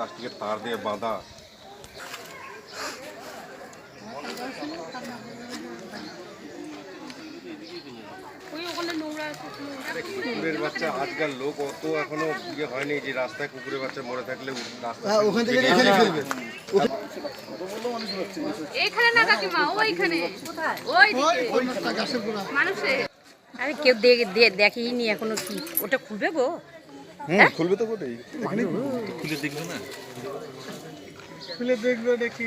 প্লাস্টিকের তার দিয়ে বাঁধা। কুকুরের বাচ্চা আজকাল লোক অত এখনও ইয়ে হয়নি যে রাস্তায় কুকুরের বাচ্চা মরে থাকলে রাস্তা হ্যাঁ ওখান থেকে এখানে ফেলবে। এইখানে না কাকিমা ওইখানে ওই মানুষে। আরে কেউ দেখে দে- দেখেইনি এখনও কি। ওটা খুলবে গো? হুম খুলবে তো বটেই। খুলে দেখবে দেখি।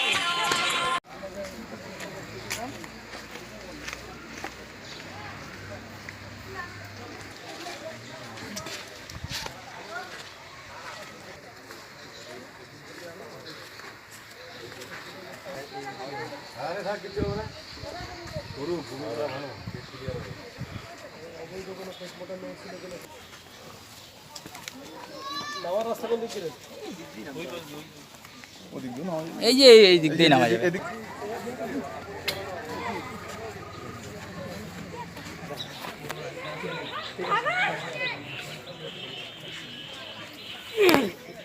এই যে এই দিক দিয়ে নামা যাবে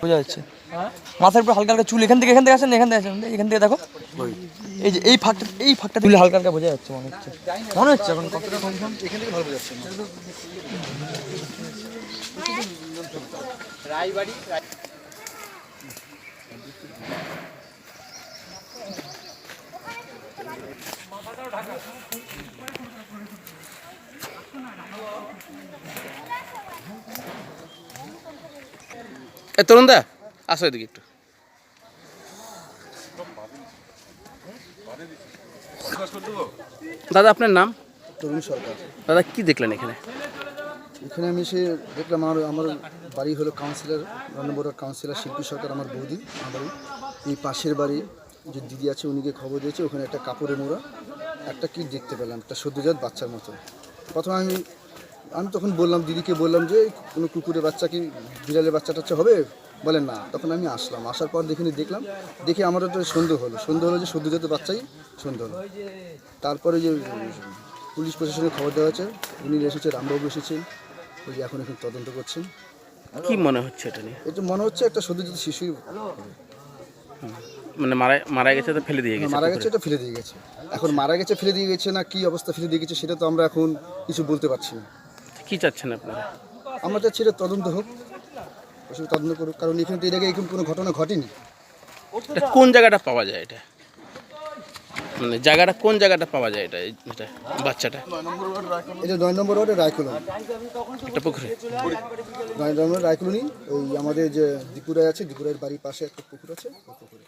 বোঝা যাচ্ছে। মাথার উপর হালকা হালকা চুল এখান থেকে এখান থেকে আসেন এখান থেকে আসেন এখান থেকে দেখো। এই যে এই ফাঁকটা এই ফাঁকটা চুলে হালকা হালকা বোঝা যাচ্ছে মনে হচ্ছে। মনে হচ্ছে এখন কতটা কনফার্ম এখান থেকে ভালো বোঝাচ্ছে না এ তরুণ দা আসো এদিকে একটু। দাদা আপনার নাম? তরুণ সরকার। দাদা কি দেখলেন এখানে? এখানে আমি এসে দেখলাম আমার আমার বাড়ি হলো কাউন্সিলর নম্বর কাউন্সিলর শিল্পী সরকার আমার বৌদি আমার এই পাশের বাড়ি যে দিদি আছে উনিকে খবর দিয়েছে ওখানে একটা কাপড়ে মোড়া একটা কি দেখতে পেলাম একটা সদ্যজাত বাচ্চার মতো। প্রথমে আমি আমি তখন বললাম দিদিকে বললাম যে কোনো কুকুরের বাচ্চা কি বিড়ালের বাচ্চা টাচ্চা হবে? বলে না। তখন আমি আসলাম। আসার পর দেখে দেখলাম দেখে আমার তো সন্দেহ হলো। সন্দেহ হলো যে সদ্যজাত বাচ্চাই সন্দেহ হলো। তারপরে যে পুলিশ প্রশাসনের খবর দেওয়া হয়েছে উনি এসেছে রামবাবু এসেছেন ওই যে এখন এখন তদন্ত করছেন। কি মনে হচ্ছে এটা নিয়ে? এটা মনে হচ্ছে একটা সদ্যজাত শিশুই মানে মারা মারা গেছে তো ফেলে দিয়ে গেছে মারা গেছে এটা ফেলে দিয়ে গেছে। এখন মারা গেছে ফেলে দিয়ে গেছে না কি অবস্থা ফেলে দিয়ে গেছে সেটা তো আমরা এখন কিছু বলতে পারছি না। কি চাচ্ছেন আপনারা? চাচ্ছি এটা তদন্ত হোক অবশ্যই তদন্ত করুক কারণ এখানে তো এর আগে এরকম কোনো ঘটনা ঘটেনি। এটা কোন জায়গাটা পাওয়া যায় এটা? মানে জায়গাটা কোন জায়গাটা পাওয়া যায় এটা এটা বাচ্চাটা? এটা নয় নম্বর ওয়ার্ডে রায়কলোনি একটা পুকুরে? নয় নম্বর রায়কলোনি ওই আমাদের যে দিপুরায় আছে দিপুরের বাড়ির পাশে একটা পুকুর আছে ওই পুকুরে।